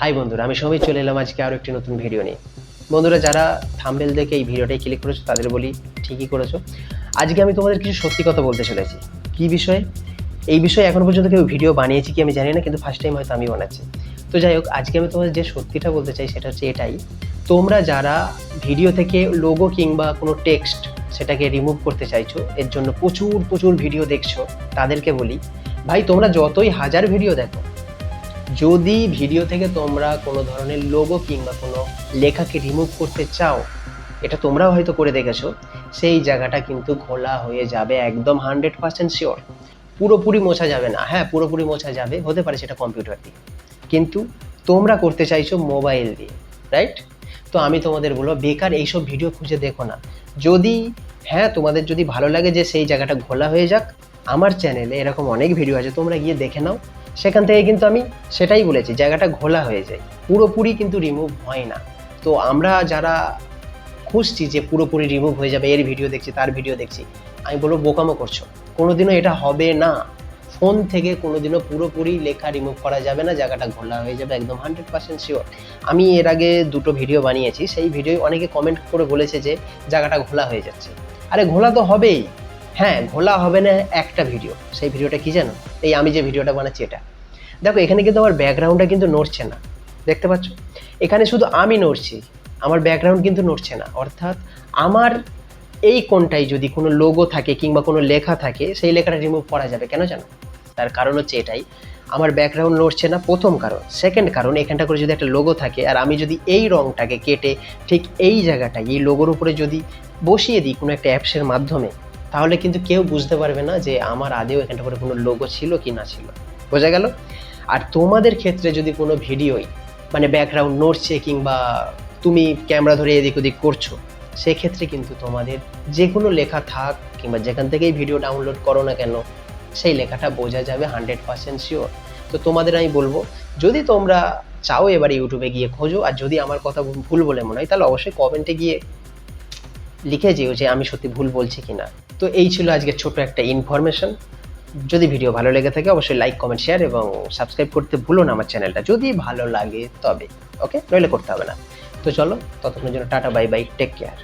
High বন্ধুরা, আমি সবাই চলে এলাম আজকে আরও একটি নতুন ভিডিও নিয়ে। বন্ধুরা, যারা থাম্বেল দেখে এই ভিডিওটাই ক্লিক করেছ, তাদের বলি ঠিকই করেছ। আজকে আমি তোমাদের কিছু সত্যি কথা বলতে চলেছি। কি বিষয়ে? এই বিষয়ে এখন পর্যন্ত কেউ ভিডিও বানিয়েছি কি আমি জানি না, কিন্তু ফার্স্ট টাইম হয়তো আমি বানাচ্ছি। তো যাই হোক, আজকে আমি তোমাদের যে সত্যিটা বলতে চাই, সেটা হচ্ছে এটাই। তোমরা যারা ভিডিও থেকে লোগো কিংবা কোনো টেক্সট সেটাকে রিমুভ করতে চাইছো, এর জন্য প্রচুর প্রচুর ভিডিও দেখছ, তাদেরকে বলি, ভাই, তোমরা যতই হাজার ভিডিও দেখো যদি ভিডিও থেকে তোমরা কোনো ধরনের লোগো কিংবা কোনো লেখাকে রিমুভ করতে চাও, এটা তোমরাও হয়তো করে দেখেছ, সেই জায়গাটা কিন্তু ঘোলা হয়ে যাবে একদম হান্ড্রেড পার্সেন্ট শিওর পুরোপুরি মোছা যাবে না। হ্যাঁ পুরোপুরি মোছা যাবে, হতে পারে সেটা কম্পিউটার দিয়ে। কিন্তু তোমরা করতে চাইছো মোবাইল দিয়ে রাইট তো আমি তোমাদের বলব, বেকার এইসব ভিডিও খুঁজে দেখো না। যদি হ্যাঁ তোমাদের যদি ভালো লাগে যে সেই জায়গাটা ঘোলা হয়ে যাক, আমার চ্যানেলে এরকম অনেক ভিডিও আছে, তোমরা গিয়ে দেখে নাও। সেখান থেকে কিন্তু আমি সেটাই বলেছি, জায়গাটা ঘোলা হয়ে যায়। পুরোপুরি কিন্তু রিমুভ হয় না। তো আমরা যারা খুঁজছি যে পুরোপুরি রিমুভ হয়ে যাবে, এর ভিডিও দেখছি, তার ভিডিও দেখছি, আমি বলব বোকামো করছ। কোনোদিনও এটা হবে না। ফোন থেকে কোনোদিনও পুরোপুরি লেখা রিমুভ করা যাবে না, জায়গাটা ঘোলা হয়ে যাবে একদম হান্ড্রেড পার্সেন্ট শিওর আমি এর আগে দুটো ভিডিও বানিয়েছি, সেই ভিডিও অনেকে কমেন্ট করে বলেছে যে জায়গাটা ঘোলা হয়ে যাচ্ছে। আরে ঘোলা তো হবেই। হ্যাঁ ঘোলা হবে না একটা ভিডিও সেই ভিডিওটা কি জানো? এই আমি যে ভিডিওটা বানাচ্ছি এটা। দেখো, এখানে কিন্তু আমার ব্যাকগ্রাউন্ডটা কিন্তু নড়ছে না। দেখতে পাচ্ছ? এখানে শুধু আমি নড়ছি, আমার ব্যাকগ্রাউন্ড কিন্তু নড়ছে না। অর্থাৎ আমার এই কোনটাই যদি কোনো লোগো থাকে কিংবা কোনো লেখা থাকে, সেই লেখাটা রিমুভ করা যাবে। কেন জানো? তার কারণ হচ্ছে এটাই। আমার ব্যাকগ্রাউন্ড নড়ছে না, প্রথম কারণ। সেকেন্ড কারণ, এখানটা করে যদি একটা লোগো থাকে, আর আমি যদি এই রংটাকে কেটে ঠিক এই জায়গাটায়, এই লোগোর উপরে যদি বসিয়ে দিই কোনো একটা অ্যাপসের মাধ্যমে তাহলে কিন্তু কেউ বুঝতে পারবে না যে আমার আদেও এখানটা করে কোনো লোগো ছিল কি না ছিল। বোঝা গেল? আর তোমাদের ক্ষেত্রে যদি কোনো ভিডিওই মানে ব্যাকগ্রাউন্ড নড়ছে কিংবা তুমি ক্যামেরা ধরে এদিক ওদিক করছ, সেক্ষেত্রে কিন্তু তোমাদের যে কোনো লেখা থাক কিংবা যেখান থেকেই ভিডিও ডাউনলোড করো না কেন, সেই লেখাটা বোঝা যাবে হান্ড্রেড পার্সেন্ট শিওর তো তোমাদের আমি বলব, যদি তোমরা চাও এবার ইউটিউবে গিয়ে খোঁজো, আর যদি আমার কথা ভুল বলে মনে হয়, তাহলে অবশ্যই কমেন্টে গিয়ে লিখে যেও যে আমি সত্যি ভুল বলছি কিনা। তো এই ছিল আজকে ছোট একটা ইনফরমেশন যদি ভিডিও ভালো লেগে থাকে, অবশ্যই লাইক কমেন্ট শেয়ার এবং সাবস্ক্রাইব করতে ভুলো না আমার চ্যানেলটা যদি ভালো লাগে তবে ওকে নইলে করতে হবে না। তো চলো, ততক্ষণের জন্য tata bye bye take care